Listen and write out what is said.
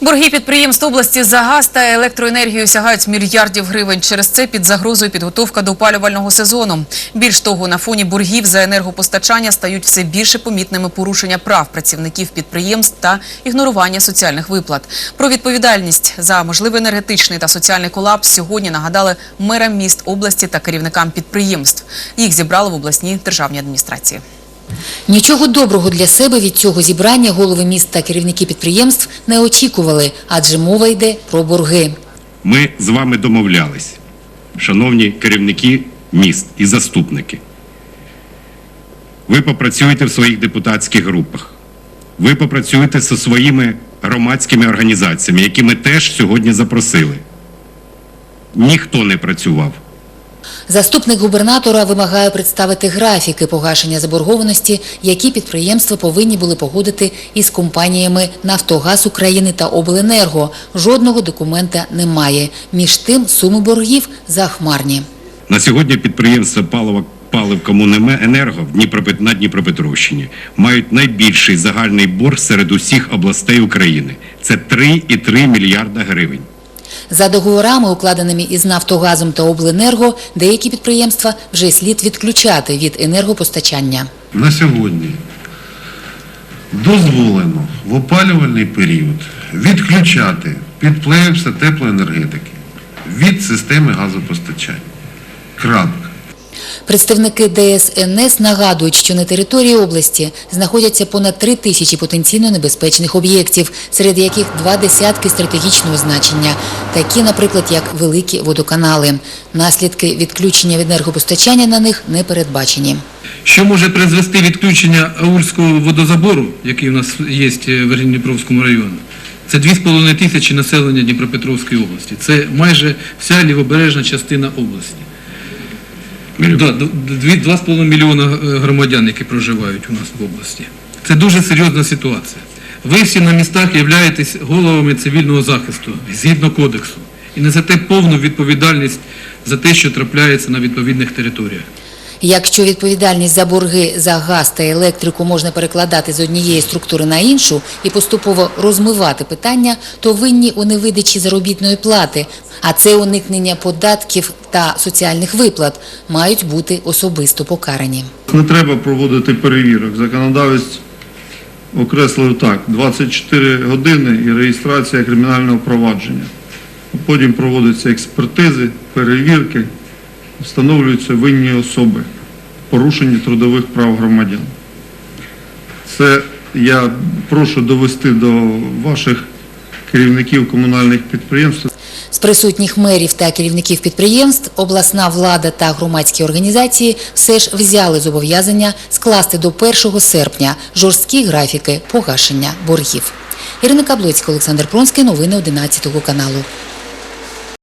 Борги підприємств області за газ та електроенергію сягають мільярдів гривень. Через це під загрозою підготовка до опалювального сезону. Більш того, на фоні боргів за енергопостачання стають все більше помітними порушення прав працівників підприємств та ігнорування соціальних виплат. Про відповідальність за можливий енергетичний та соціальний колапс сьогодні нагадали мерам міст області та керівникам підприємств. Їх зібрали в обласній державній адміністрації. Нічого доброго для себе від цього зібрання голови міст та керівники підприємств не очікували, адже мова йде про борги. Ми з вами домовлялись, шановні керівники міст і заступники. Ви попрацюєте в своїх депутатських групах. Ви попрацюєте зі своїми громадськими організаціями, які ми теж сьогодні запросили. Ніхто не працював. Заступник губернатора вимагає представити графіки погашення заборгованості, які підприємства повинні були погодити із компаніями «Нафтогаз України» та «Обленерго». Жодного документа немає. Між тим суми боргів захмарні. На сьогодні підприємства палива палив Комуненерго на Дніпропетровщині мають найбільший загальний борг серед усіх областей України. Це 3,3 мільярда гривень. За договорами, укладеними із «Нафтогазом» та «Обленерго», деякі підприємства вже слід відключати від енергопостачання. на сьогодні дозволено в опалювальний період відключати підприємства теплоенергетики від системи газопостачання. Крапка. Представники ДСНС нагадують, що на території області знаходяться понад три тисячі потенційно небезпечних об'єктів, серед яких два десятки стратегічного значення, такі, наприклад, як великі водоканали. Наслідки відключення від енергопостачання на них не передбачені. Що може призвести відключення Аульського водозабору, який у нас є в Дніпровському районі? Це 2,5 тисячі населення Дніпропетровської області. Це майже вся лівобережна частина області. Да, д- дві- 2,5 мільйона е, громадян, які проживають у нас в області. Це дуже серйозна ситуація. Ви всі на містах являєтесь головами цивільного захисту згідно кодексу і несете повну відповідальність за те, що трапляється на відповідних територіях. Якщо відповідальність за борги за газ та електрику можна перекладати з однієї структури на іншу і поступово розмивати питання, то винні у невидачі заробітної плати, а це уникнення податків та соціальних виплат, мають бути особисто покарані. Не треба проводити перевірок. Законодавець окреслив так: 24 години і реєстрація кримінального провадження. Потім проводяться експертизи, перевірки, встановлюються винні особи, порушення трудових прав громадян. Це я прошу довести до ваших керівників комунальних підприємств З присутніх мерів та керівників підприємств обласна влада та громадські організації все ж взяли зобов'язання скласти до 1 серпня жорсткі графіки погашення боргів. Ірина Каблоцька, Олександр Пронський, новини 11 каналу.